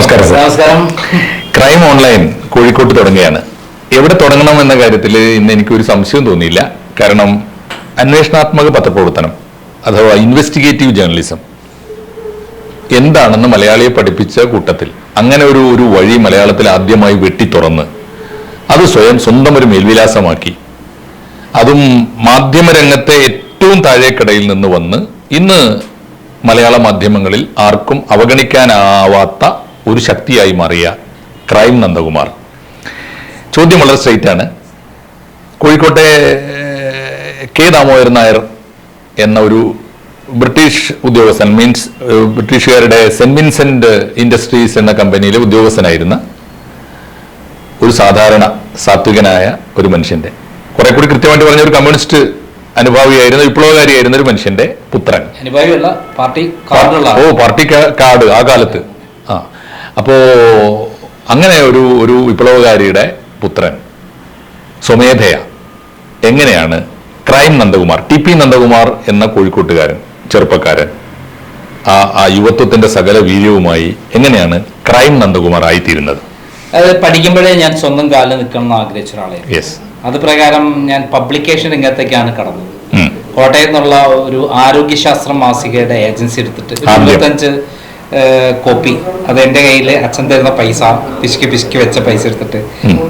നമസ്കാരം. നമസ്കാരം. Crime online കോഴിക്കോട്ട് തുടങ്ങുകയാണ്. എവിടെ തുടങ്ങണം എന്ന കാര്യത്തിൽ ഇന്ന് എനിക്ക് ഒരു സംശയം തോന്നിയില്ല. കാരണം അന്വേഷണാത്മക പത്രപ്രവർത്തനം അഥവാ ഇൻവെസ്റ്റിഗേറ്റീവ് ജേർണലിസം എന്താണെന്ന് മലയാളിയെ പഠിപ്പിച്ച കൂട്ടത്തിൽ അങ്ങനെ ഒരു ഒരു വഴി മലയാളത്തിൽ ആദ്യമായി വെട്ടി തുറന്ന് അത് സ്വയം സ്വന്തം ഒരു മേൽവിലാസമാക്കി അതും മാധ്യമരംഗത്തെ ഏറ്റവും താഴേക്കടയിൽ നിന്ന് വന്ന് ഇന്ന് മലയാള മാധ്യമങ്ങളിൽ ആർക്കും അവഗണിക്കാനാവാത്ത ഒരു ശക്തിയായി മാറിയ ക്രൈം നന്ദകുമാർ. ചോദ്യം വളരെ സ്ട്രൈറ്റ് ആണ്. കോഴിക്കോട്ടെ കെ ദാമോദരൻ നായർ എന്ന ഒരു ബ്രിട്ടീഷ് ഉദ്യോഗസ്ഥൻ മീൻസ് ബ്രിട്ടീഷുകാരുടെ സെന്റ് വിൻസെന്റ് ഇൻഡസ്ട്രീസ് എന്ന കമ്പനിയിലെ ഉദ്യോഗസ്ഥനായിരുന്ന. ഒരു സാധാരണ സാത്വികനായ ഒരു മനുഷ്യന്റെ കുറെ കൂടി കൃത്യമായിട്ട് പറഞ്ഞ ഒരു കമ്മ്യൂണിസ്റ്റ് അനുഭാവിയായിരുന്ന വിപ്ലവകാരിയായിരുന്ന ഒരു മനുഷ്യന്റെ പുത്രൻ. അനുഭാവിയല്ല പാർട്ടി ഓ പാർട്ടി കാർഡ് ആ കാലത്ത്. അപ്പോ അങ്ങനെ ഒരു ഒരു വിപ്ലവകാരിയുടെ പുത്രൻ സ്വമേധയ. എങ്ങനെയാണ് crime Nandakumar T P Nandakumar എന്ന കോഴിക്കോട്ടുകാരൻ ചെറുപ്പക്കാരൻ ആ ആ യുവത്വത്തിന്റെ സകല വീര്യവുമായി എങ്ങനെയാണ് ക്രൈം നന്ദകുമാർ ആയിത്തീരുന്നത്? അത് പഠിക്കുമ്പോഴേ ഞാൻ സ്വന്തം കാലിൽ നിൽക്കണം എന്ന് ആഗ്രഹിച്ച ഒരാളായിരുന്നു യെസ് അത് പ്രകാരം ഞാൻ പബ്ലിക്കേഷൻ രംഗത്തേക്കാണ് കടന്നത്. കോട്ടയത്ത് നിന്നുള്ള ഒരു ആരോഗ്യശാസ്ത്ര മാസികയുടെ ഏജൻസി എടുത്തിട്ട്. ഇരുപത്തഞ്ച് കോപ്പി. അത് എന്റെ കയ്യിൽ അച്ഛൻ തരുന്ന പൈസ പിശുക്കി പിശുക്കി വെച്ച പൈസ എടുത്തിട്ട്.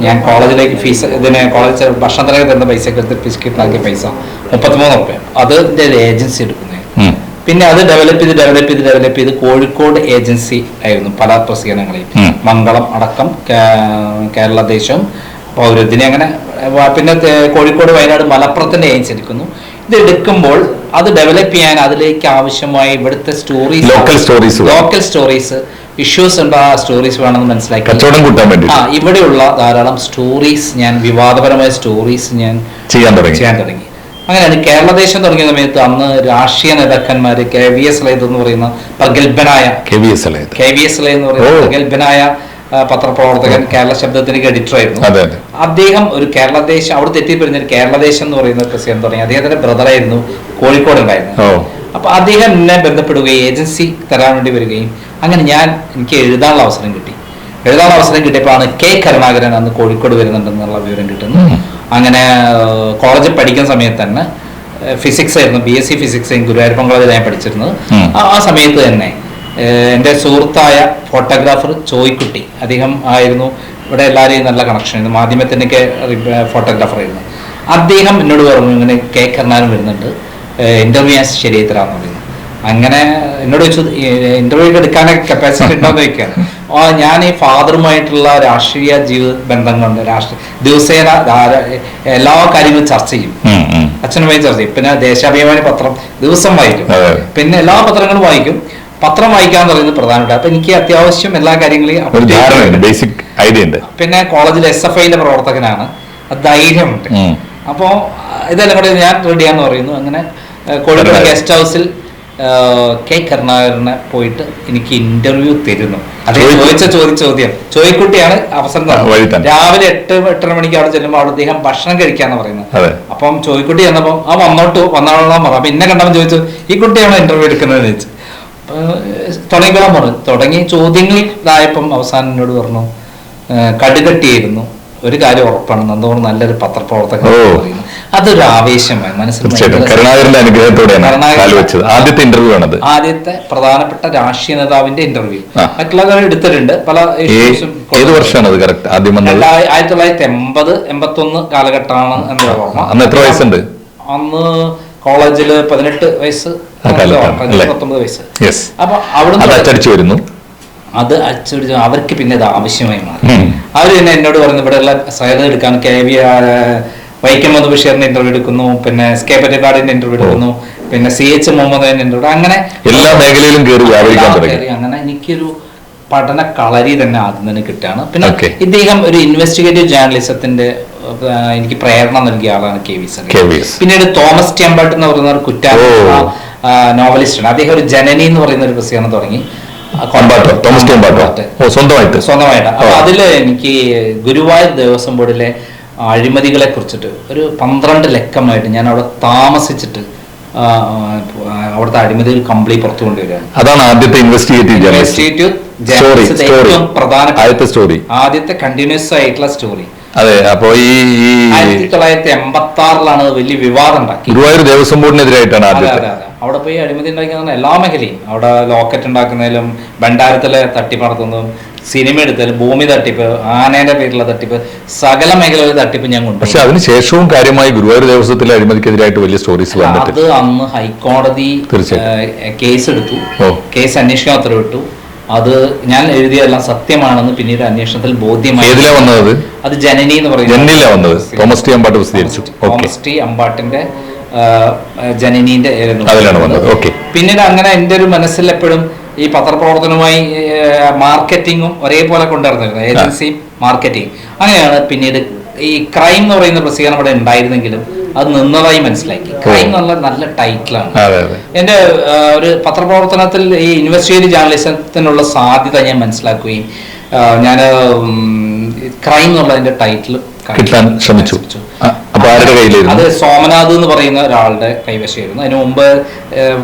ഞാൻ കോളേജിലേക്ക് ഫീസ് ഇതിന് കോളേജ് ഭക്ഷണത്തിലേക്ക് തരുന്ന പൈസ എടുത്തിട്ട് പിശുക്കി ഉണ്ടാക്കിയ പൈസ. മുപ്പത്തിമൂന്ന് റുപ്യ അത് എന്റെ ഒരു ഏജൻസി എടുക്കുന്നത് പിന്നെ അത് ഡെവലപ്പ് ചെയ്ത് ഡെവലപ്പ് ചെയ്ത് ഡെവലപ്പ് ചെയ്ത് കോഴിക്കോട് ഏജൻസി ആയിരുന്നു പല പ്രസിദ്ധീകരണങ്ങളെയും മംഗളം അടക്കം കേരള ദേശം. പൗരത്തിനെ അങ്ങനെ പിന്നെ കോഴിക്കോട് വയനാട് മലപ്പുറത്തിന്റെ ഏജൻസി എടുക്കുന്നു. ഇത് എടുക്കുമ്പോൾ അത് ഡെവലപ്പ് ചെയ്യാൻ അതിലേക്ക് ആവശ്യമായ ഇവിടുത്തെ stories local stories local stories issues ഉണ്ട് ആ സ്റ്റോറീസ് വേണമെന്ന് മനസ്സിലാക്കി. ആ ഇവിടെയുള്ള ധാരാളം സ്റ്റോറീസ് ഞാൻ വിവാദപരമായ സ്റ്റോറീസ് ഞാൻ ചെയ്യാൻ തുടങ്ങി. ചെയ്യാൻ തുടങ്ങി. അങ്ങനെയാണ് കേരളദേശം തുടങ്ങിയ സമയത്ത് അന്ന് രാഷ്ട്രീയ നേതാക്കന്മാര് കെ വി എസ് ലൈത് എന്ന് പറയുന്ന പ്രഗത്ഭനായ കെ വി എസ് ലൈത് കെ വി എസ് ലൈ എന്ന് പറയുന്ന. പ്രഗത്ഭനായ പത്രപ്രവർത്തകൻ കേരള ശബ്ദത്തിലേക്ക് എഡിറ്റർ ആയിരുന്നു. അതെ അതെ. അദ്ദേഹം ഒരു കേരളദേശം അവിടെ തെറ്റിപ്പറിഞ്ഞ ഒരു കേരളദേശം എന്ന് പറയുന്ന പ്രസിഡന്റ് തുടങ്ങി അദ്ദേഹത്തിന്റെ ബ്രദറായിരുന്നു കോഴിക്കോട് ഉണ്ടായിരുന്നു അപ്പൊ അദ്ദേഹം എന്നെ ബന്ധപ്പെടുകയും ഏജൻസി തരാൻ വേണ്ടി വരികയും അങ്ങനെ ഞാൻ എനിക്ക് എഴുതാനുള്ള അവസരം കിട്ടി. എഴുതാനുള്ള അവസരം കിട്ടിയപ്പോഴാണ് കെ കരുണാകരൻ അന്ന് കോഴിക്കോട് വരുന്നുണ്ടെന്നുള്ള വിവരം കിട്ടുന്നു അങ്ങനെ കോളേജിൽ പഠിക്കുന്ന സമയത്ത് തന്നെ ഫിസിക്സ് ആയിരുന്നു B S C physics Guruvayurappan കോളേജിൽ ഞാൻ പഠിച്ചിരുന്നത്. ആ സമയത്ത് തന്നെ എന്റെ സുഹൃത്തായ ഫോട്ടോഗ്രാഫർ ചോയ്ക്കുട്ടി. അദ്ദേഹം ആയിരുന്നു ഇവിടെ എല്ലാവരെയും നല്ല കണക്ഷൻ ആയിരുന്നു. മാധ്യമത്തിന്റെയൊക്കെ ഫോട്ടോഗ്രാഫർ ആയിരുന്നു. അദ്ദേഹം എന്നോട് പറഞ്ഞു ഇങ്ങനെ കെ കർണാനും വരുന്നുണ്ട്. ഇന്റർവ്യൂ ഞാൻ ശരിയായി തരാമെന്ന് പറയുന്നു അങ്ങനെ എന്നോട് ചോദിച്ചു ഇന്റർവ്യൂ എടുക്കാനൊക്കെ കപ്പാസിറ്റി ഉണ്ടോന്ന് ചോദിക്കുകയാണ്. ആ ഞാൻ ഈ ഫാദറുമായിട്ടുള്ള രാഷ്ട്രീയ ജീവിത ബന്ധം കൊണ്ട് രാഷ്ട്രീയ ദിവസേന എല്ലാ കാര്യങ്ങളും ചർച്ച ചെയ്യും. അച്ഛനുമായി ചർച്ച ചെയ്യും. പിന്നെ ദേശാഭിമാനി പത്രം ദിവസം വായിക്കും. പിന്നെ എല്ലാ പത്രങ്ങളും വായിക്കും. പത്രം വായിക്കാൻ പറയുന്നത് പ്രധാനപ്പെട്ട. അപ്പൊ എനിക്ക് അത്യാവശ്യം എല്ലാ കാര്യങ്ങളെയും ബേസിക് ഐഡിയ ഉണ്ട്. പിന്നെ കോളേജിൽ എസ് എഫ് ഐന്റെ പ്രവർത്തകനാണ്. ധൈര്യമുണ്ട്. അപ്പോൾ അപ്പോ ഇതെല്ലാം കൂടെ ഞാൻ റെഡിയാന്ന് പറയുന്നു. അങ്ങനെ കോഴിക്കോട് ഗസ്റ്റ് ഹൗസിൽ കെ കരുണാകരനെ പോയിട്ട് എനിക്ക് ഇന്റർവ്യൂ തരുന്നു. അത് ചോദിച്ച ചോദ്യ ചോദ്യം. ചോദിക്കുട്ടിയാണ് അവസരം. രാവിലെ എട്ട് എട്ടര മണിക്ക് അവിടെ ചെല്ലുമ്പോൾ അവിടെ അദ്ദേഹം ഭക്ഷണം കഴിക്കാന്ന് പറയുന്നത്. അപ്പം ചോദിക്കുട്ടി ചെന്നപ്പോൾ ആ വന്നോട്ടു വന്നാളാ പറഞ്ഞു പിന്നെ കണ്ടപ്പോൾ ചോദിച്ചു ഈ കുട്ടിയാണോ ഇന്റർവ്യൂ എടുക്കുന്നത് ചോദിച്ചു. തുടങ്ങിക്കോളാൻ പറഞ്ഞു. തുടങ്ങി ചോദ്യങ്ങൾ ഇതായപ്പം അവസാനം എന്നോട് പറഞ്ഞു കടുകട്ടിയായിരുന്നു ഒരു കാര്യം ഉറപ്പാണ് നന്ദോട് നല്ലൊരു പത്രപ്രവർത്തകൻ. പറയുന്നു. അതൊരു ആവേശമായി മനസ്സിലായി കരുണാകരന്റെ അനുഗ്രഹത്തോടെയാണ് ആദ്യത്തെ ഇന്റർവ്യൂ ആണത്. ആദ്യത്തെ പ്രധാനപ്പെട്ട രാഷ്ട്രീയ നേതാവിന്റെ ഇന്റർവ്യൂ മറ്റുള്ളവരെ എടുത്തിട്ടുണ്ട്. പല ഏത് വർഷമാണ് ആയിരത്തി തൊള്ളായിരത്തി എൺപത് എൺപത്തി ഒന്ന് കാലഘട്ടമാണ് എന്റെ ഓർമ്മ. അന്ന് എത്ര വയസ്സുണ്ട്? അന്ന് കോളേജിൽ പതിനെട്ട് വയസ്സ് അത് അച്ചടിച്ചു വരുന്നു. അത് അച്ചടിച്ച് അവർക്ക് പിന്നെ ഇത് ആവശ്യമായി മാറി. അവർ അവർ തന്നെ എന്നോട് പറഞ്ഞു ഇവിടെ ഉള്ള സഹകരണം എടുക്കാൻ കെ വി വൈക്കം മുഹമ്മദ് ബഷീറിന്റെ ഇന്റർവ്യൂ എടുക്കുന്നു പിന്നെ എസ് കെ പറ്റക്കാടിന്റെ ഇന്റർവ്യൂ എടുക്കുന്നു പിന്നെ സി എച്ച് മുഹമ്മദിന്റെ ഇന്റർവ്യൂ അങ്ങനെ എല്ലാ മേഖലയിലും കയറി. അങ്ങനെ എനിക്കൊരു പഠന കളരി തന്നെ ആദ്യം തന്നെ കിട്ടുകയാണ്. പിന്നെ ഇദ്ദേഹം ഒരു ഇൻവെസ്റ്റിഗേറ്റീവ് ജേർണലിസത്തിന്റെ എനിക്ക് പ്രേരണ നൽകിയ ആളാണ് കെ വി സർ പിന്നീട് തോമസ് ടെമ്പട്ട് എന്ന് പറയുന്ന ഒരു. നോവലിസ്റ്റാണ്. അദ്ദേഹം ഒരു ജനനി എന്ന് പറയുന്ന ഒരു പ്രസിദ്ധീകരണം തുടങ്ങി തോമസ് സ്വന്തമായിട്ട്. സ്വന്തമായിട്ട്. അപ്പൊ അതിൽ എനിക്ക് ഗുരുവായൂർ ദേവസ്വം ബോർഡിലെ അഴിമതികളെ കുറിച്ചിട്ട് ഒരു പന്ത്രണ്ട് ലക്കമായിട്ട് ഞാൻ അവിടെ താമസിച്ചിട്ട് അവിടുത്തെ അഴിമതികൾ കംപ്ലീറ്റ് പുറത്തു കൊണ്ടുവരികയാണ്. അതാണ് ആദ്യത്തെ ഇൻവെസ്റ്റിഗേറ്റീവ് ഇൻവെസ്റ്റിഗേറ്റീവ് ഏറ്റവും പ്രധാന സ്റ്റോറി ആദ്യത്തെ കണ്ടിന്യൂസ് ആയിട്ടുള്ള സ്റ്റോറി അതെ അപ്പൊ ഈ ആയിരത്തി തൊള്ളായിരത്തി എൺപത്തി ആറിലാണ് വലിയ വിവാദം ഉണ്ടാക്കി ഗുരുവായൂർ ദേവസ്വം ബോർഡിനെതിരായിട്ടാണ് അതെ ആദ്യത്തെ. അവിടെ പോയി അഴിമതി ഉണ്ടാക്കുന്ന എല്ലാ മേഖലയും. അവിടെ ലോക്കറ്റ് ഉണ്ടാക്കുന്നതിലും ഭണ്ഡാരത്തിലെ തട്ടിപ്പ് നടത്തുന്നതും സിനിമ എടുത്തതിലും ഭൂമി തട്ടിപ്പ് ആനേന്റെ പേരിലുള്ള തട്ടിപ്പ് സകല മേഖലകളിലെ തട്ടിപ്പ് ഞാൻ പക്ഷെ കൊണ്ടുപോയി അതിനുശേഷവും കാര്യമായി ഗുരുവായൂർ ദേവസ്വത്തിലെ അഴിമതിക്കെതിരായിട്ട് വലിയ സ്റ്റോറീസ് അത് അന്ന് ഹൈക്കോടതി. കേസ് എടുത്തു. കേസ് അന്വേഷിക്കാൻ ഉത്തരവിട്ടു. അത് ഞാൻ എഴുതിയതെല്ലാം സത്യമാണെന്ന് പിന്നീട് അന്വേഷണത്തിൽ ബോധ്യമായി. വന്നത്? അത് ജനനി എന്ന് പറയുന്നത് വന്നത്. തോമസ് ടി അമ്പാട്ട് പ്രസിദ്ധീകരിച്ചു. തോമസ് ടി അമ്പാട്ടിന്റെ ജനനീന്റെ. അതിലാണ് വന്നത്. ഓക്കെ. പിന്നീട് അങ്ങനെ എന്റെ ഒരു മനസ്സിൽ എപ്പോഴും ഈ പത്രപ്രവർത്തനവുമായി മാർക്കറ്റിങ്ങും ഒരേപോലെ കൊണ്ടുവരുന്നിരുന്നു ഏജൻസിയും മാർക്കറ്റിംഗ്. അങ്ങനെയാണ് പിന്നീട് ഈ ക്രൈം എന്ന് പറയുന്ന പ്രസിദ്ധീകരണം അവിടെ ഉണ്ടായിരുന്നെങ്കിലും അത് നിന്നതായി മനസ്സിലാക്കി. ക്രൈം എന്നുള്ള നല്ല ടൈറ്റിലാണ് എന്റെ ഒരു പത്രപ്രവർത്തനത്തിൽ ഈ ഇൻവെസ്റ്റിഗേറ്റീവ് ജേർണലിസത്തിനുള്ള സാധ്യത ഞാൻ മനസ്സിലാക്കുകയും ഞാൻ ക്രൈം എന്നുള്ളതിന്റെ ടൈറ്റിൽ കിട്ടാൻ ശ്രമിച്ചു. അത് സോമനാഥ് എന്ന് പറയുന്ന ഒരാളുടെ കൈവശമായിരുന്നു. അതിന് മുമ്പ്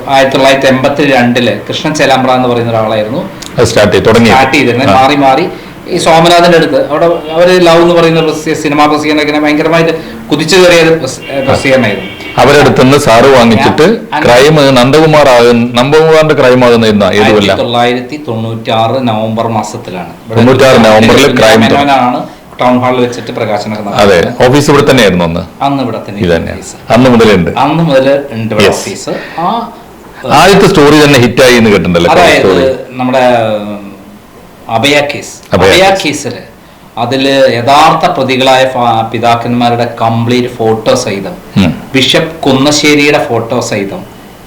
ആയിരത്തി തൊള്ളായിരത്തി എൺപത്തി രണ്ടിൽ കൃഷ്ണൻ ചെലാമ്പ്ര എന്ന് പറയുന്ന ഒരാളായിരുന്നു. സ്റ്റാർട്ട് ചെയ്തിരുന്നത്. മാറി മാറി. ഈ സോമനാഥിന്റെ അടുത്ത്. അവിടെ അവർ ലവ് എന്ന് പറയുന്ന സിനിമാ പ്രസിദ്ധീകരണം ഭയങ്കരമായിട്ട് കുതിച്ചു കയറിയ പ്രസിദ്ധീകരണമായിരുന്നു. അവരടുത്ത് നിന്ന് സാറ് വാങ്ങിച്ചിട്ട് ക്രൈം നന്ദകുമാർ ആകുന്ന നന്ദകുമാറിന്റെ ക്രൈം ആകുന്ന ആയിരത്തി തൊള്ളായിരത്തി തൊണ്ണൂറ്റി ആറ് നവംബർ മാസത്തിലാണ്. തൊണ്ണൂറ്റാറ് നവംബറിൽ ക്രൈം ആണ് ടൗൺ ഹാളിൽ വെച്ചിട്ട് പ്രകാശനം അതെ ഓഫീസ് ഇവിടെ തന്നെയായിരുന്നു അന്ന്? അന്ന് ഇവിടെ തന്നെ അന്ന് മുതൽ ഉണ്ട്? അന്ന് മുതൽ ഉണ്ട് ഓഫീസ്. ആ ആദ്യത്തെ സ്റ്റോറി തന്നെ ഹിറ്റായി എന്ന് കേട്ടിട്ടുണ്ടല്ലോ? അതായത് നമ്മുടെ അഭയ കേസ് അഭയ കേസിൽ അതിൽ യഥാർത്ഥ പ്രതികളായ പിതാക്കന്മാരുടെ കംപ്ലീറ്റ് ഫോട്ടോ സഹിതം. ബിഷപ്പ് കുന്നശ്ശേരിയുടെ ഫോട്ടോ സഹിതം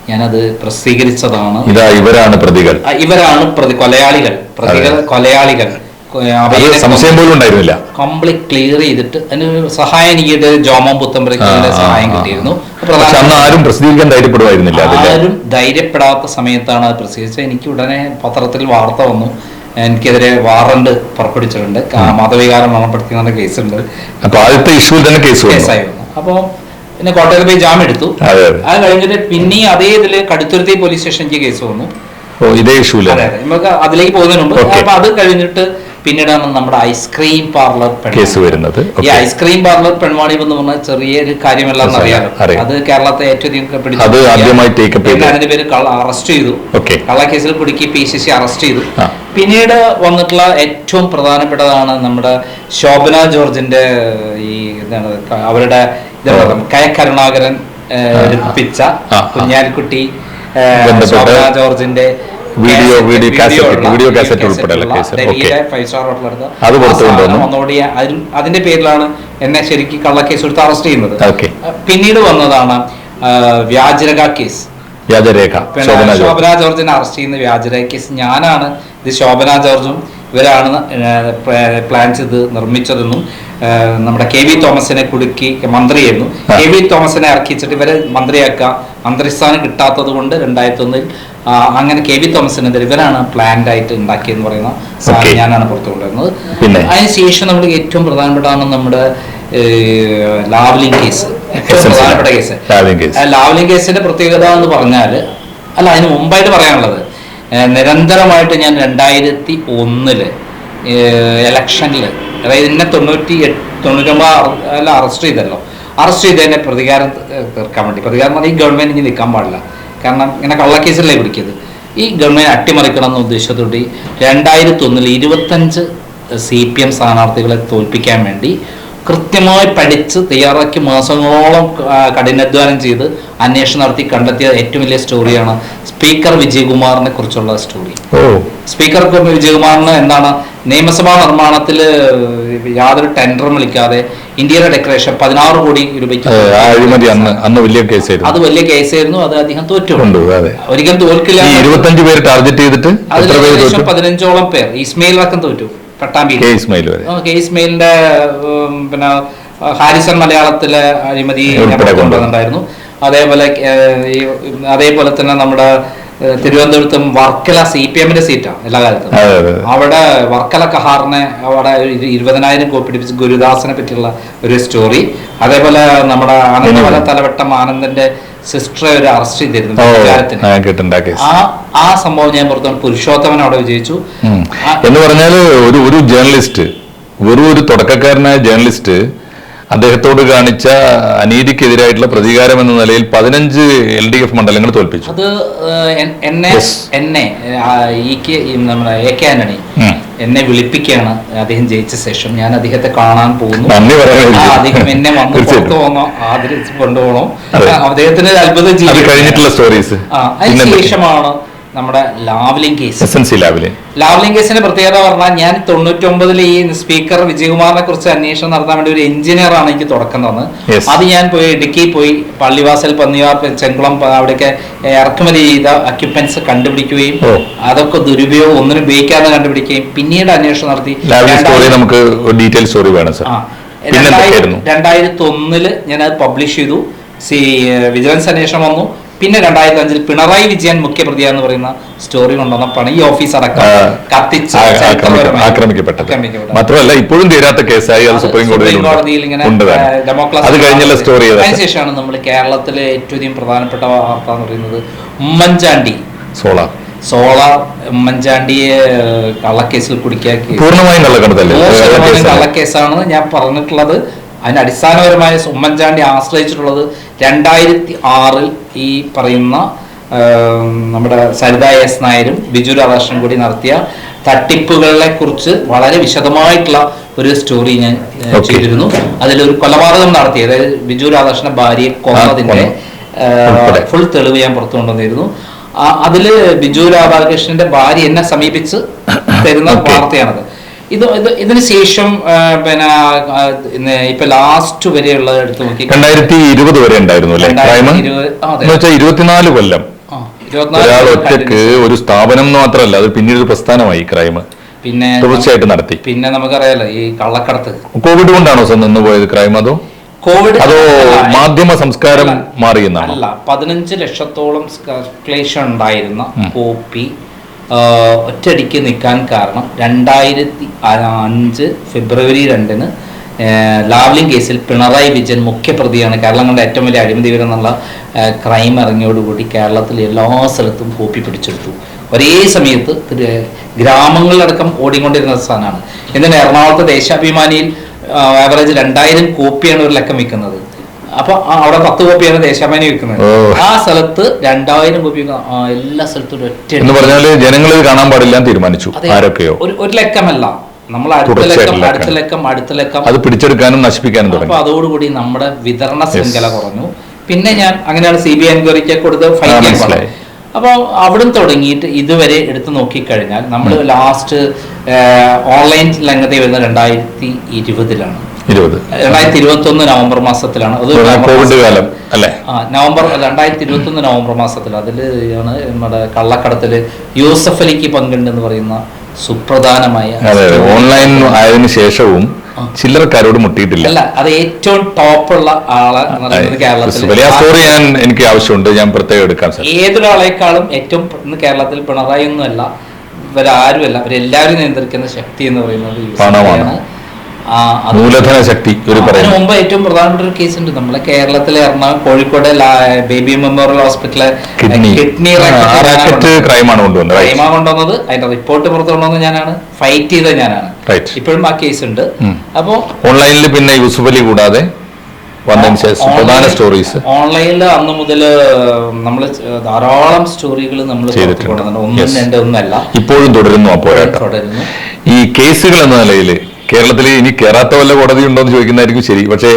ഞാനത് പ്രസിദ്ധീകരിച്ചതാണ്. ഇവരാണ് പ്രതികൾ. ഇവരാണ് പ്രതി കൊലയാളികൾ. പ്രതികൾ കൊലയാളികൾ. സംശയം പോലും ഉണ്ടായിരുന്നില്ല. കംപ്ലീറ്റ് ക്ലിയർ ചെയ്തിട്ട് അതിന് സഹായം എനിക്ക് ജോമോൻ പുത്തമ്പരക്കിന്റെ സഹായം കിട്ടിയിരുന്നു. ആരും പ്രസിദ്ധീകരിക്കാൻ ധൈര്യപ്പെടുമായിരുന്നില്ല ആരും ധൈര്യപ്പെടാത്ത സമയത്താണ് അത് പ്രസിദ്ധീകരിച്ചത്. എനിക്ക് ഉടനെ പത്രത്തിൽ വാർത്ത വന്നു. എനിക്കെതിരെ വാറണ്ട് പുറപ്പെടുവിച്ചിട്ടുണ്ട്. മതവികാരം മരണപ്പെടുത്തിയ കേസുണ്ട്. അപ്പൊ ആദ്യത്തെ ഇഷ്യൂ തന്നെ കേസ് കേസായി വന്നു. വന്നു അപ്പോൾ പിന്നെ കോട്ടയത്ത് പോയി ജാമ്യം എടുത്തു. അതെ കഴിഞ്ഞിട്ട് പിന്നെയും അതേ ഇതിൽ കടുത്തുരുത്തി പോലീസ് സ്റ്റേഷനിലേക്ക് കേസ് വന്നു. ഇതേ ഇഷ്യൂ നമുക്ക് അതിലേക്ക് പോകുന്നതിന് മുമ്പ് അപ്പൊ അത് കഴിഞ്ഞിട്ട് പിന്നീടാണ് നമ്മുടെ ഐസ്ക്രീം പാർലർ കേസ് വരുന്നത്. ഈ ഐസ്ക്രീം പാർലർ പെൺവാണി എന്ന് പറഞ്ഞ ചെറിയൊരു കാര്യമല്ലെന്ന് അറിയാലോ. അറിയാം. അത് കേരളത്തെ ഏറ്റവും അധികം. അതിന്റെ പേര് അറസ്റ്റ് ചെയ്തു. കള്ളക്കേസിൽ കുടുക്കി പി സി സി അറസ്റ്റ് ചെയ്തു. പിന്നീട് വന്നിട്ടുള്ള ഏറ്റവും പ്രധാനപ്പെട്ടതാണ് നമ്മുടെ ശോഭന ജോർജിന്റെ ഈ എന്താണ് അവരുടെ ഇതാണ് കെ കരുണാകരൻ രചിപ്പിച്ച കുഞ്ഞാലിക്കുട്ടി ശോഭന ജോർജിന്റെ video- video cassette, video cassette ഉൾപ്പെടെയുള്ള കേസ്. ഡൽഹിയിലെ Okay. ഫൈവ് സ്റ്റാർ ഹോട്ടലെടുത്ത് അത് പുറത്ത് ഒന്നോടി അതിന്റെ പേരിലാണ് എന്നെ ശരിക്ക് കള്ളക്കേസ് എടുത്ത് അറസ്റ്റ് ചെയ്യുന്നത്. പിന്നീട് വന്നതാണ് വ്യാജരേഖ കേസ് വ്യാജരേഖ ശോഭന ജോർജിനെ അറസ്റ്റ് ചെയ്യുന്ന വ്യാജരേഖ കേസ് ഞാനാണ് ഇത് ശോഭന ജോർജും ഇവരാണ് പ്ലാൻ ചെയ്ത് നിർമ്മിച്ചതെന്നും നമ്മുടെ കെ വി തോമസിനെ കുടുക്കി മന്ത്രിയായിരുന്നു. കെ വി തോമസിനെ ഇറക്കിച്ചിട്ട് ഇവരെ മന്ത്രിയാക്കുക മന്ത്രിസ്ഥാനം കിട്ടാത്തത് കൊണ്ട് രണ്ടായിരത്തി ഒന്നിൽ അങ്ങനെ കെ വി തോമസിനെതിരെ ഇവരാണ് പ്ലാൻഡ് ആയിട്ട് ഉണ്ടാക്കിയെന്ന് പറയുന്ന സാധനം. ഞാനാണ് പുറത്തു കൊണ്ടുവരുന്നത്? അതിനുശേഷം നമ്മൾ ഏറ്റവും പ്രധാനപ്പെട്ടതാണ് നമ്മുടെ ലാവ്ലിംഗ് കേസ് ഏറ്റവും പ്രധാനപ്പെട്ട കേസ് ലാവ്ലിംഗ് കേസിന്റെ പ്രത്യേകത എന്ന് പറഞ്ഞാൽ അല്ല അതിന് മുമ്പായിട്ട് പറയാനുള്ളത് നിരന്തരമായിട്ട് ഞാൻ രണ്ടായിരത്തി ഒന്നിൽ ഇലക്ഷനിൽ അതായത് എന്നെ തൊണ്ണൂറ്റി എട്ട് തൊണ്ണൂറ്റൊമ്പത് അറസ്റ്റ് ചെയ്തല്ലോ. അറസ്റ്റ് ചെയ്തതിന്റെ പ്രതികാരം തീർക്കാൻ വേണ്ടി. പ്രതികാരം ഈ ഗവൺമെന്റ് ഇനി നിൽക്കാൻ പാടില്ല. കാരണം ഇങ്ങനെ കള്ളക്കേസിലേ പിടിക്കുന്നത് ഈ ഗവൺമെന്റ് അട്ടിമറിക്കണം എന്ന ഉദ്ദേശത്തോടെ രണ്ടായിരത്തി ഒന്നിൽ ഇരുപത്തഞ്ച് സി പി എം സ്ഥാനാർത്ഥികളെ തോൽപ്പിക്കാൻ വേണ്ടി കൃത്യമായി പഠിച്ച് തയ്യാറാക്കി മാസങ്ങളോളം കഠിനാധ്വാനം ചെയ്ത് അന്വേഷണം നടത്തി കണ്ടെത്തിയ ഏറ്റവും വലിയ സ്റ്റോറിയാണ് സ്പീക്കർ വിജയകുമാറിനെ കുറിച്ചുള്ള സ്റ്റോറി സ്പീക്കർ വിജയകുമാറിന് എന്താണ് നിയമസഭാ നിർമ്മാണത്തിൽ യാതൊരു ടെൻഡറും വിളിക്കാതെ ഇന്ത്യയുടെ ഡെക്കറേഷൻ പതിനാറ് കോടി രൂപയ്ക്ക് അത് വലിയ കേസായിരുന്നു അത് അദ്ദേഹം തോറ്റു ഒരിക്കലും തോൽക്കില്ല. ഇരുപത്തഞ്ച് പേര് ടാർഗറ്റ് ചെയ്തിട്ട് പതിനഞ്ചോളം പേർ. ഇസ്മയിൽ അടക്കം തോറ്റു. പട്ടാമ്പി കെ ഇസ്മായിൽ വരെ ആ, കെ ഇസ്മയിലിന്റെ പിന്നെ ഹാരിസൺ മലയാളത്തിലെ അഴിമതി. കൊണ്ടുവന്നിട്ടുണ്ടായിരുന്നു അതേപോലെ അതേപോലെ തന്നെ നമ്മുടെ തിരുവനന്തപുരത്തും വർക്കല സി പി എമ്മിന്റെ സീറ്റാണ് എല്ലാ കാലത്തും. അവിടെ വർക്കല കഹാറിനെ അവിടെ ഇരുപതിനായിരം കോപ്പി പിടിപ്പിച്ച് ഗുരുദാസിനെ പറ്റിയുള്ള ഒരു സ്റ്റോറി അതേപോലെ നമ്മുടെ ആനന്ദവന തലവട്ടം ആനന്ദന്റെ സിസ്റ്ററെ ഒരു അറസ്റ്റ് ചെയ്തിരുന്നു ആ ആ സംഭവം ഞാൻ പുറത്തു പുരുഷോത്തമൻ അവിടെ വിജയിച്ചു. എന്ന് പറഞ്ഞാൽ ഒരു ഒരു ജേർണലിസ്റ്റ് വെറും ഒരു തുടക്കക്കാരനായ ജേർണലിസ്റ്റ് അദ്ദേഹത്തോട് കാണിച്ച അനീതിക്കെതിരായിട്ടുള്ള പ്രതികാരം എന്ന നിലയിൽ പതിനഞ്ച് എൽ ഡി എഫ് മണ്ഡലങ്ങൾ തോൽപ്പിച്ചു. അത് എന്നെ. എന്നെ ഈ നമ്മുടെ എ കെ ആന്റണി. എന്നെ വിളിപ്പിക്കുകയാണ് അദ്ദേഹം ജയിച്ച ശേഷം. ഞാൻ അദ്ദേഹത്തെ കാണാൻ പോകുന്നു. അദ്ദേഹം എന്നെ വന്ന്. പുറത്തു പോകണോ ആദരിച്ച് കൊണ്ടുപോകണോ. അദ്ദേഹത്തിന് അത്ഭുത അത്ഭുതം അത് ജീവിതം. കഴിഞ്ഞിട്ടുള്ള സ്റ്റോറീസ് ആ അതിനുശേഷമാണ് നമ്മുടെ Lavalin case S N C Lavalin കേസിന്റെ പ്രത്യേകത പറഞ്ഞാൽ ഞാൻ തൊണ്ണൂറ്റൊമ്പതിൽ ഈ സ്പീക്കർ വിജയകുമാറിനെ കുറിച്ച് അന്വേഷണം നടത്താൻ വേണ്ടി ഒരു എഞ്ചിനീയർ ആണ് എനിക്ക് തുടക്കം തന്നത്. അത് ഞാൻ പോയി ഇടുക്കി പോയി പള്ളിവാസൽ പന്നിയാർ ചെങ്കുളം അവിടെയൊക്കെ ഇറക്കുമതി ചെയ്ത അക്യുപ്പൻസ് കണ്ടുപിടിക്കുകയും അതൊക്കെ ദുരുപയോഗം ഒന്നിനും ഉപയോഗിക്കാതെ കണ്ടുപിടിക്കുകയും പിന്നീട് അന്വേഷണം നടത്തി. നമുക്ക് ഡീറ്റെയിൽ സ്റ്റോറി വേണം സർ രണ്ടായിരത്തി ഒന്നിൽ ഞാൻ അത് പബ്ലിഷ് ചെയ്തു. സി വിജിലൻസ് അന്വേഷണം വന്നു. പിന്നെ രണ്ടായിരത്തി അഞ്ചിൽ പിണറായി വിജയൻ മുഖ്യപ്രതിയാന്ന് പറയുന്ന സ്റ്റോറി കൊണ്ടുവന്നപ്പോഴാണ് ഈ ഓഫീസ് അടക്കം കത്തിച്ച് ആക്രമിക്കപ്പെട്ടത്. മാത്രമല്ല ഇപ്പോഴും തീരാത്ത കേസായി അത് സുപ്രീം കോടതിയിൽ ഇങ്ങനെ. അത് കഴിഞ്ഞുള്ള സ്റ്റോറി? അതിനുശേഷമാണ് നമ്മൾ കേരളത്തിലെ ഏറ്റവും അധികം പ്രധാനപ്പെട്ട വാർത്ത എന്ന് പറയുന്നത് ഉമ്മൻചാണ്ടി. സോളാർ. സോളാർ ഉമ്മൻചാണ്ടിയെ കള്ളക്കേസിൽ കുടിക്കാക്കി പൂർണമായും? കള്ളക്കേസാണ് ഞാൻ പറഞ്ഞിട്ടുള്ളത്. അതിന് അടിസ്ഥാനപരമായ ഉമ്മൻചാണ്ടി ആശ്രയിച്ചിട്ടുള്ളത് രണ്ടായിരത്തി ആറിൽ ഈ പറയുന്ന നമ്മുടെ സരിത എസ് നായരും ബിജു രാധാകൃഷ്ണൻ കൂടി നടത്തിയ തട്ടിപ്പുകളെ കുറിച്ച് വളരെ വിശദമായിട്ടുള്ള ഒരു സ്റ്റോറി ഞാൻ. ചെയ്തിരുന്നു. അതിലൊരു കൊലപാതകം നടത്തി. അതായത് ബിജു രാധാകൃഷ്ണൻ ഭാര്യയെ കൊന്നതിന്റെ ഫുൾ തെളിവ് ഞാൻ പുറത്തു കൊണ്ടുവന്നിരുന്നു. അതിൽ ബിജു രാധാകൃഷ്ണന്റെ ഭാര്യ എന്നെ സമീപിച്ച് തരുന്ന വാർത്തയാണത്. ഇത് ഇത് ഇതിന് ശേഷം പിന്നെ ഇപ്പൊ ലാസ്റ്റ് വരെയുള്ള എടുത്ത് നോക്കി. രണ്ടായിരത്തി ഇരുപത് വരെ ഉണ്ടായിരുന്നു അല്ലേ? ഇരുപത്തിനാല് കൊല്ലം. ഒരാൾ ഒറ്റയ്ക്ക് ഒരു സ്ഥാപനം എന്ന് മാത്രമല്ല അത് പിന്നീട് ഒരു പ്രസ്ഥാനമായി ക്രൈം പിന്നെ തുടർച്ചയായിട്ട് നടത്തി. പിന്നെ നമുക്കറിയാലോ ഈ കള്ളക്കടത്ത്. കോവിഡ് കൊണ്ടാണോ സർ നിന്ന് പോയത് ക്രൈം അതോ? കോവിഡ് അതോ മാധ്യമ സംസ്കാരം മാറിയെന്നാണ്? അല്ല പതിനഞ്ച് ലക്ഷത്തോളം സർക്കുലേഷൻ ഉണ്ടായിരുന്ന കോപ്പി ഒറ്റയടിക്ക് നിൽക്കാൻ കാരണം രണ്ടായിരത്തി അഞ്ച് ഫെബ്രുവരി രണ്ടിന് ലാവ്ലിംഗ് കേസിൽ പിണറായി വിജയൻ മുഖ്യപ്രതിയാണ് കേരളം കണ്ട ഏറ്റവും വലിയ അഴിമതി എന്നുള്ള ക്രൈം ഇറങ്ങിയോടുകൂടി കേരളത്തിൽ എല്ലാ സ്ഥലത്തും കോപ്പി പിടിച്ചെടുത്തു. ഒരേ സമയത്ത് ഗ്രാമങ്ങളിലടക്കം ഓടിക്കൊണ്ടിരുന്ന സ്ഥാനമാണ് എന്നാൽ എറണാകുളത്ത് ദേശാഭിമാനിയിൽ ആവറേജ് രണ്ടായിരം കോപ്പിയാണ് ഒരു ലക്കം വിൽക്കുന്നത്. അപ്പൊ അവിടെ പത്ത് കോപ്പിയാണ് ദേശാഭിമാനി വിൽക്കുന്നത്. ആ സ്ഥലത്ത് രണ്ടായിരം കോപ്പി എല്ലാ സ്ഥലത്തും ഒറ്റ എന്ന് പറഞ്ഞാൽ ജനങ്ങൾ കാണാൻ പാടില്ല തീരുമാനിച്ചു ആരൊക്കെയോ. ഒരു ലക്കമല്ല. നമ്മൾ അടുത്ത ലക്കം. അടുത്ത ലക്കം അടുത്ത ലക്കം. അത് പിടിച്ചെടുക്കാനും നശിപ്പിക്കാനും അപ്പൊ തുടങ്ങി. അതോടുകൂടി നമ്മുടെ വിതരണ ശൃംഖല കുറഞ്ഞു. പിന്നെ ഞാൻ അങ്ങനെയാണ് സി ബി എൻക്വയറിക്ക് കൊടുത്ത് ഫൈൻ അപ്പോൾ അവിടുന്ന് തുടങ്ങിയിട്ട് ഇതുവരെ എടുത്തു നോക്കിക്കഴിഞ്ഞാൽ നമ്മൾ ലാസ്റ്റ് ഓൺലൈൻ രംഗത്തെ വരുന്ന രണ്ടായിരത്തി ഇരുപതിലാണ്. ഇരുപത്. രണ്ടായിരത്തി ഇരുപത്തി ഒന്ന് നവംബർ മാസത്തിലാണ്. അത് കോവിഡ് കാലം അല്ലേ? നവംബർ രണ്ടായിരത്തി ഇരുപത്തി ഒന്ന് നവംബർ മാസത്തിൽ അതിൽ ആണ് നമ്മുടെ കള്ളക്കടത്തിൽ യൂസഫ് അലിക്ക് പങ്കുണ്ടെന്ന് പറയുന്ന സുപ്രധാനമായ ഓൺലൈൻ ആയതിനു ശേഷവും. ചില്ലറക്കാരോട് മുട്ടിയിട്ടില്ല. അല്ല അത് ഏറ്റവും ടോപ്പുള്ള ആൾ കേരളത്തിൽ വലിയ സ്റ്റോറി ഞാൻ എനിക്ക് ആവശ്യമുണ്ട്. ഞാൻ പ്രത്യേകം എടുക്കാൻ ഏതൊരാളെക്കാളും ഏറ്റവും ഇന്ന് കേരളത്തിൽ പിണറായി ഒന്നുമല്ല ഇവരാരുമല്ല ഇവരെല്ലാവരും നിയന്ത്രിക്കുന്ന ശക്തി എന്ന് പറയുന്നത് പണമാണ്. മൂലധന ശക്തി ഒരു മുമ്പ് ഏറ്റവും പ്രധാനപ്പെട്ട ഒരു കേസ് ഉണ്ട് നമ്മളെ കേരളത്തിലെ എറണാകുളം കോഴിക്കോട് ബേബി മെമ്മോറിയൽ ഹോസ്പിറ്റലിലെ കിഡ്നി. കിഡ്നി റാക്കറ്റ് ക്രൈമാണ് കൊണ്ടുവന്നത്. ക്രൈമാണ് ക്രൈമാ കൊണ്ടുവന്നത് അതിന്റെ റിപ്പോർട്ട് പുറത്തു കൊണ്ടുവന്നത്. ഞാനാണ്. ഫൈറ്റ് ചെയ്ത ഞാനാണ്. ഇപ്പോഴും ആ കേസ് ഉണ്ട് അപ്പോൾ അപ്പോ ഓൺലൈനിൽ പിന്നെ യൂസുഫ് അലി കൂടാതെ വന്നതിന് ശേഷം പ്രധാന സ്റ്റോറീസ് ഓൺലൈനിൽ അന്ന് മുതൽ നമ്മൾ ധാരാളം സ്റ്റോറികൾ നമ്മൾ ചെയ്തിട്ടുണ്ട്. ഒന്നും രണ്ടൊന്നല്ല രണ്ട് ഒന്നല്ല. ഇപ്പോഴും തുടരുന്നു അപ്പോൾ തുടരുന്നു. ഈ കേസുകൾ എന്ന നിലയിൽ കേരളത്തിൽ ഇനി കേറാത്ത വല്ല കോടതി ഉണ്ടോ എന്ന് ചോദിക്കുന്നതായിരിക്കും ശരി. പക്ഷേ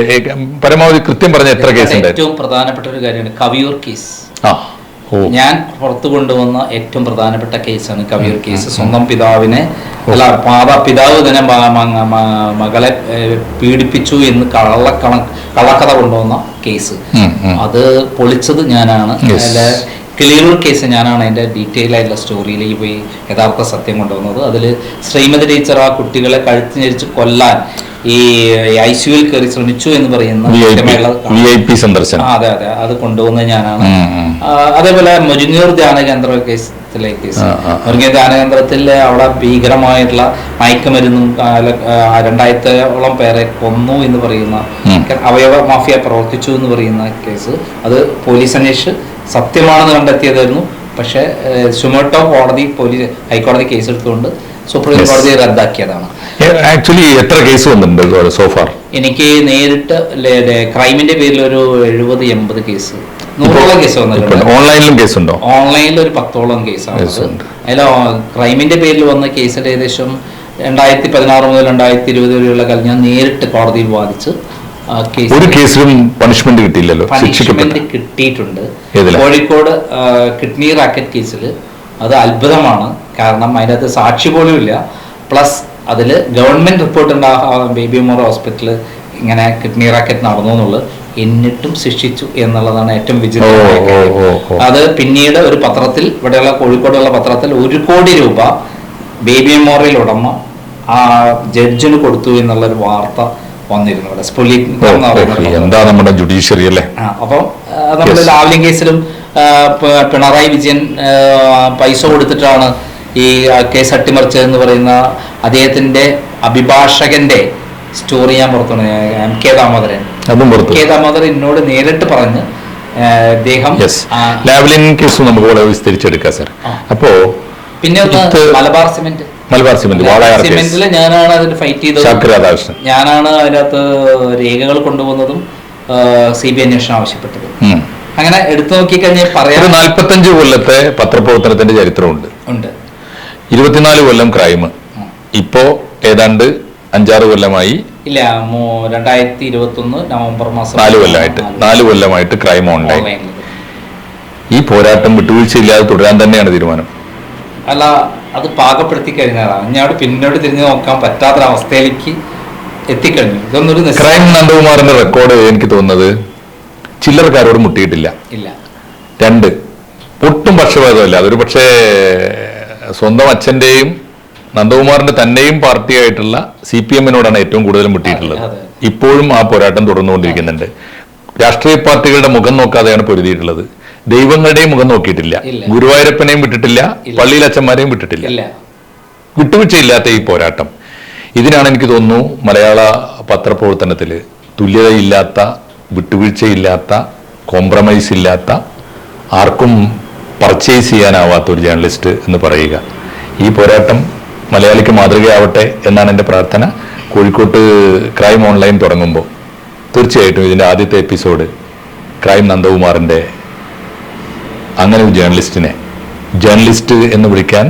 പരമാവധി കൃത്യം പറഞ്ഞ എത്ര കേസ് ഏറ്റവും പ്രധാനപ്പെട്ട ഒരു കാര്യമാണ് കവിയൂർ കേസ് ആ ഞാൻ പുറത്തു കൊണ്ടുവന്ന ഏറ്റവും പ്രധാനപ്പെട്ട കേസാണ് കവിയൂർ കേസ് സ്വന്തം പിതാവിനെ അല്ല മാതാ പിതാവ് തന്നെ മകളെ പീഡിപ്പിച്ചു എന്ന് കള്ളക്കണ കള്ളക്കഥ കൊണ്ടുവന്ന കേസ്. അത് പൊളിച്ചത് ഞാനാണ്. അതിലെ ക്ലിയറൂർ കേസ് ഞാനാണ് അതിന്റെ ഡീറ്റെയിൽ ആയിട്ടുള്ള സ്റ്റോറിയിലേക്ക് പോയി യഥാർത്ഥ സത്യം കൊണ്ടുവന്നത്. അതിൽ ശ്രീമതി ടീച്ചർ ആ കുട്ടികളെ കഴുത്ത് ഞരിച്ച് കൊല്ലാൻ ഈ ഐ സിയുയിൽ കയറി ശ്രമിച്ചു എന്ന് പറയുന്ന സന്ദർശനം. അതെ അതെ അത് കൊണ്ടുവന്ന ഞാനാണ്. അതേപോലെ മുജുങ്ങൂർ ധ്യാന കേന്ദ്ര കേസിലെ കേസ് ആ, ധ്യാന കേന്ദ്രത്തിൽ അവിടെ ഭീകരമായിട്ടുള്ള മയക്കുമരുന്നും രണ്ടായിരത്തോളം പേരെ കൊന്നു എന്ന് പറയുന്ന അവയവ മാഫിയ പ്രവർത്തിച്ചു എന്ന് പറയുന്ന കേസ് അത് പോലീസ് അന്വേഷിച്ച് സത്യമാണെന്ന് കണ്ടെത്തിയതായിരുന്നു. പക്ഷേ സുമോട്ടോ കോടതി പോലീസ് ഹൈക്കോടതി കേസെടുത്തുകൊണ്ട് സുപ്രീം. കോടതി റദ്ദാക്കിയതാണ്. ആക്ച്വലി എത്ര കേസ് വന്നിട്ടുണ്ട് സോഫാർ എനിക്ക് നേരിട്ട് ക്രൈമിന്റെ പേരിൽ ഒരു എഴുപത് എൺപത് കേസ്. നൂറോളം കേസ് വന്നിട്ടുണ്ട്. ഓൺലൈനിലും കേസ് ഉണ്ടോ ഓൺലൈനിൽ ഒരു പത്തോളം കേസാണ്. അതിൽ ക്രൈമിന്റെ പേരിൽ വന്ന കേസിൽ ഏകദേശം രണ്ടായിരത്തി പതിനാറ് മുതൽ രണ്ടായിരത്തി ഇരുപത് വരെയുള്ള കാലം ഞാൻ നേരിട്ട് കോടതിയിൽ വാദിച്ച് ഒരു കേസിലും പണിഷ്മെന്റ് കിട്ടിയില്ലല്ലോ പണിഷ്മെന്റ് കിട്ടിയിട്ടുണ്ട്. കോഴിക്കോട് കിഡ്നി റാക്കറ്റ് കേസിൽ അത് അത്ഭുതമാണ്. കാരണം അതിനകത്ത് സാക്ഷി പോലും ഇല്ല. പ്ലസ് അതിൽ ഗവൺമെന്റ് റിപ്പോർട്ട് ഉണ്ടാകും ബേബി മോർ ഹോസ്പിറ്റലിൽ ഇങ്ങനെ കിഡ്നി റാക്കറ്റ് നടന്നു എന്നുള്ളത് എന്നിട്ടും ശിക്ഷിച്ചു എന്നുള്ളതാണ് ഏറ്റവും വിചിത്രമായ കാര്യം. അത് പിന്നീട് ഒരു പത്രത്തിൽ ഇവിടെയുള്ള കോഴിക്കോടുള്ള പത്രത്തിൽ ഒരു കോടി രൂപ ബേബി മെമ്മോറിയൽ ഉടമ ആ ജഡ്ജിന് കൊടുത്തു എന്നുള്ളൊരു വാർത്ത വന്നിരുന്നു ഇവിടെ പത്രം. എന്താ നമ്മുടെ ജുഡീഷ്യറി അല്ലേ? അപ്പം നമ്മൾ. ലാവ്ലിൻ കേസിലും പിണറായി വിജയൻ പൈസ കൊടുത്തിട്ടാണ് ഈ കേസ് അട്ടിമറിച്ചതെന്ന് പറയുന്ന അദ്ദേഹത്തിന്റെ അഭിഭാഷകന്റെ സ്റ്റോറി ഞാൻ പുറത്തുണ്ട് M K Damodaran. K Damodaran എന്നോട് നേരിട്ട് പറഞ്ഞ് അദ്ദേഹം ലാവ്ലിൻ കേസ് നമുക്ക് വളരെ വിസ്തരിച്ചെടുക്കാം സാർ അപ്പോ പിന്നെ Malabar cement. Malabar cement Walayar case. സിമെന്റിൽ ഞാനാണ് അതിന് ഫൈറ്റ് ചെയ്തത്. രാധാകൃഷ്ണൻ. ഞാനാണ് അതിനകത്ത് രേഖകൾ കൊണ്ടുവന്നതും സി ബി അന്വേഷണം ആവശ്യപ്പെട്ടത്. അങ്ങനെ എടുത്തു നോക്കിക്കഴിഞ്ഞാൽ പറയാം പറയാൻ നാൽപ്പത്തഞ്ച് കൊല്ലത്തെ പത്രപ്രവർത്തനത്തിന്റെ ചരിത്രമുണ്ട്. ഉണ്ട്. ഇരുപത്തിനാല് കൊല്ലം ക്രൈം ഇപ്പോ ഏതാണ്ട് അഞ്ചാറ് കൊല്ലമായി. ഇല്ല രണ്ടായിരത്തി ഇരുപത്തി ഒന്ന് നവംബർ മാസം നാല് കൊല്ലമായിട്ട് നാല് കൊല്ലമായിട്ട് ക്രൈം ഓൺലൈൻ ഈ പോരാട്ടം വിട്ടുവീഴ്ചയില്ലാതെ തുടരാൻ തന്നെയാണ് തീരുമാനം. അല്ല അത് പാകപ്പെടുത്തി കഴിഞ്ഞതാണ്. അങ്ങോട്ട് പിന്നോട്ട് തിരിഞ്ഞു നോക്കാൻ പറ്റാത്തൊരവസ്ഥയിലേക്ക് എത്തിക്കഴിഞ്ഞു. ഇതൊന്നൊരു ക്രൈം നന്ദകുമാറിന്റെ റെക്കോർഡ് എനിക്ക് തോന്നുന്നത് ചില്ലറക്കാരോട് മുട്ടിയിട്ടില്ല. ഇല്ല. രണ്ട് ഒട്ടും പക്ഷപാതമല്ല. അതൊരു പക്ഷേ സ്വന്തം അച്ഛന്റെയും നന്ദകുമാറിന്റെ തന്നെയും പാർട്ടിയായിട്ടുള്ള സി പി എമ്മിനോടാണ് ഏറ്റവും കൂടുതൽ മുട്ടിയിട്ടുള്ളത്. ഇപ്പോഴും ആ പോരാട്ടം തുടർന്നുകൊണ്ടിരിക്കുന്നുണ്ട്. രാഷ്ട്രീയ പാർട്ടികളുടെ മുഖം നോക്കാതെയാണ് പൊരുതിയിട്ടുള്ളത്. ദൈവങ്ങളുടെയും മുഖം നോക്കിയിട്ടില്ല. ഗുരുവായൂരപ്പനെയും വിട്ടിട്ടില്ല. പള്ളിയിൽ അച്ഛന്മാരെയും വിട്ടിട്ടില്ല. വിട്ടുവീഴ്ചയില്ലാത്ത ഈ പോരാട്ടം. ഇതിനാണ് എനിക്ക് തോന്നുന്നു മലയാള പത്രപ്രവർത്തനത്തിൽ തുല്യതയില്ലാത്ത വിട്ടുവീഴ്ചയില്ലാത്ത കോംപ്രമൈസ് ഇല്ലാത്ത ആർക്കും പർച്ചേസ് ചെയ്യാനാവാത്ത ഒരു ജേർണലിസ്റ്റ് എന്ന് പറയുക. ഈ പോരാട്ടം മലയാളിക്ക് മാതൃകയാവട്ടെ എന്നാണ് എന്റെ പ്രാർത്ഥന. കോഴിക്കോട്ട് ക്രൈം ഓൺലൈൻ തുടങ്ങുമ്പോൾ തീർച്ചയായിട്ടും ഇതിന്റെ ആദ്യത്തെ എപ്പിസോഡ് ക്രൈം നന്ദകുമാറിന്റെ അങ്ങനെ ഒരു ജേർണലിസ്റ്റിനെ ജേർണലിസ്റ്റ് എന്ന് വിളിക്കാൻ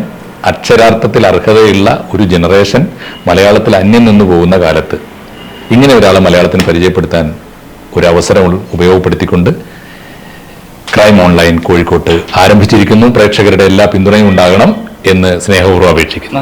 അക്ഷരാർത്ഥത്തിൽ അർഹതയുള്ള ഒരു ജനറേഷൻ മലയാളത്തിൽ അന്യം നിന്ന് പോകുന്ന കാലത്ത്. ഇങ്ങനെ ഒരാളെ മലയാളത്തിന് പരിചയപ്പെടുത്താൻ ഒരു അവസരം ഉപയോഗപ്പെടുത്തിക്കൊണ്ട് ക്രൈം ഓൺലൈൻ കോഴിക്കോട്ട് ആരംഭിച്ചിരിക്കുന്നു. പ്രേക്ഷകരുടെ എല്ലാ പിന്തുണയും ഉണ്ടാകണം എന്ന് സ്നേഹപൂർവം അപേക്ഷിക്കുന്നു.